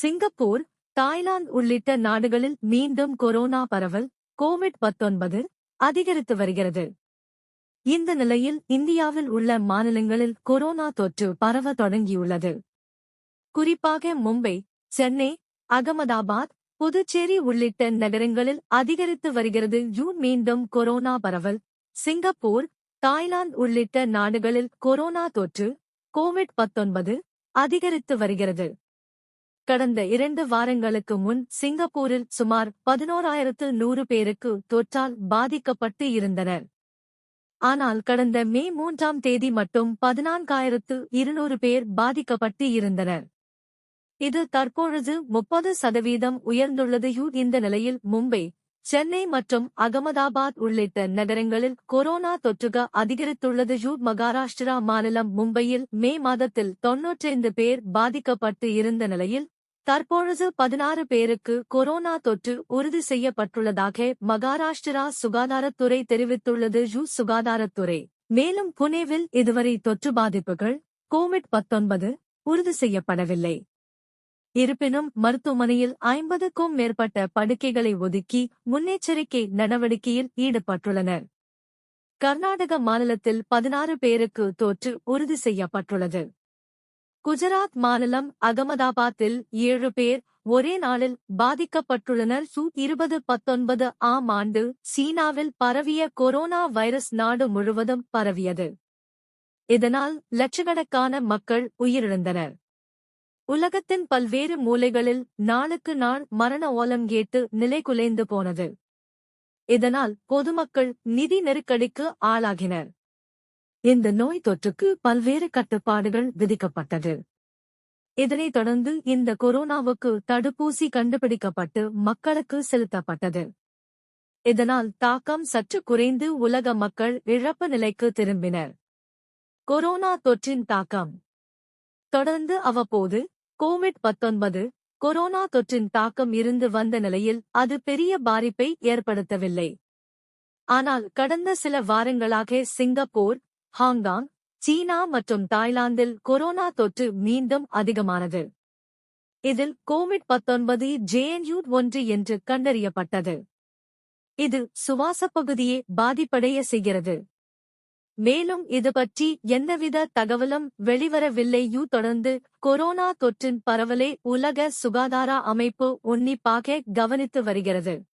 Singapore Thailand உள்ளிட்ட நாடுகளில் மீண்டும் கொரோனா பரவல் கோவிட் 19 அதிகரித்து வருகிறது. இந்த நிலையில் இந்தியாவில் உள்ள மாநிலங்களில் கொரோனா தொற்று பரவ தொடங்கியுள்ளது. குறிப்பாக மும்பை சென்னை அகமதாபாத் புதுச்சேரி உள்ளிட்ட நகரங்களில் அதிகரித்து வருகிறது. ஜூன் மீண்டும் கொரோனா பரவல். சிங்கப்பூர் தாய்லாந்து உள்ளிட்ட நாடுகளில் கொரோனா தொற்று கோவிட் 19 அதிகரித்து வருகிறது. கடந்த இரண்டு வாரங்களுக்கு முன் சிங்கப்பூரில் சுமார் பதினோராயிரத்து நூறு பேருக்கு தொற்றால் பாதிக்கப்பட்டு இருந்தனர். ஆனால் கடந்த மே மூன்றாம் தேதி மட்டும் பதினான்காயிரத்து இருநூறு பேர் பாதிக்கப்பட்டு இருந்தனர். இது தற்பொழுது முப்பது சதவீதம் உயர்ந்துள்ளது. இந்த நிலையில் மும்பை சென்னை மற்றும் அகமதாபாத் உள்ளிட்ட நகரங்களில் கொரோனா தொற்றுக அதிகரித்துள்ளது. மகாராஷ்டிரா மாநிலம் மும்பையில் மே மாதத்தில் தொன்னூற்றைந்து பேர் பாதிக்கப்பட்டு இருந்த நிலையில் தற்பொழுது பதினாறு பேருக்கு கொரோனா தொற்று உறுதி செய்யப்பட்டுள்ளதாக மகாராஷ்டிரா சுகாதாரத்துறை தெரிவித்துள்ளது. ஜூ சுகாதாரத்துறை. மேலும் புனேவில் இதுவரை தொற்று பாதிப்புகள் கோவிட் 19 உறுதி செய்யப்படவில்லை. இருப்பினும் மருத்துவமனையில் ஐம்பதுக்கும் மேற்பட்ட படுக்கைகளை ஒதுக்கி முன்னெச்சரிக்கை நடவடிக்கையில் ஈடுபட்டுள்ளனர். கர்நாடக மாநிலத்தில் பதினாறு பேருக்கு தொற்று உறுதி செய்யப்பட்டுள்ளது. குஜராத் மாநிலம் அகமதாபாத்தில் ஏழு பேர் ஒரே நாளில் பாதிக்கப்பட்டுள்ளனர். சு. இருபது பத்தொன்பது ஆம் ஆண்டு சீனாவில் பரவிய கொரோனா வைரஸ் நாடு முழுவதும் பரவியது. இதனால் லட்சக்கணக்கான மக்கள் உயிரிழந்தனர். உலகத்தின் பல்வேறு மூலைகளில் நாளுக்கு நாள் மரண ஓலம் கேட்டு நிலைகுலைந்து போனது. இதனால் பொதுமக்கள் நிதி நெருக்கடிக்கு ஆளாகினர். இந்த நோய் தொற்றுக்கு பல்வேறு கட்டுப்பாடுகள் விதிக்கப்பட்டது. இதனைத் தொடர்ந்து இந்த கொரோனாவுக்கு தடுப்பூசி கண்டுபிடிக்கப்பட்டு மக்களுக்கு செலுத்தப்பட்டது. இதனால் தாக்கம் சற்று குறைந்து உலக மக்கள் இழப்பு நிலைக்கு திரும்பினர். கொரோனா தொற்றின் தாக்கம். தொடர்ந்து அவ்வப்போது கோவிட் 19 கொரோனா தொற்றின் தாக்கம் இருந்து வந்த நிலையில் அது பெரிய பாதிப்பை ஏற்படுத்தவில்லை. ஆனால் கடந்த சில வாரங்களாக சிங்கப்பூர் ஹாங்காங் சீனா மற்றும் தாய்லாந்தில் கொரோனா தொற்று மீண்டும் அதிகமானது. இதில் கோவிட் 19 ஜேஎன்யூ ஒன்று என்று கண்டறியப்பட்டது. இது சுவாசப் பகுதியை பாதிப்படைய செய்கிறது. மேலும் இது பற்றி எந்தவித தகவலும் வெளிவரவில்லையூ தொடர்ந்து கொரோனா தொற்றின் பரவலை உலக சுகாதார அமைப்பு உன்னிப்பாக கவனித்து வருகிறது.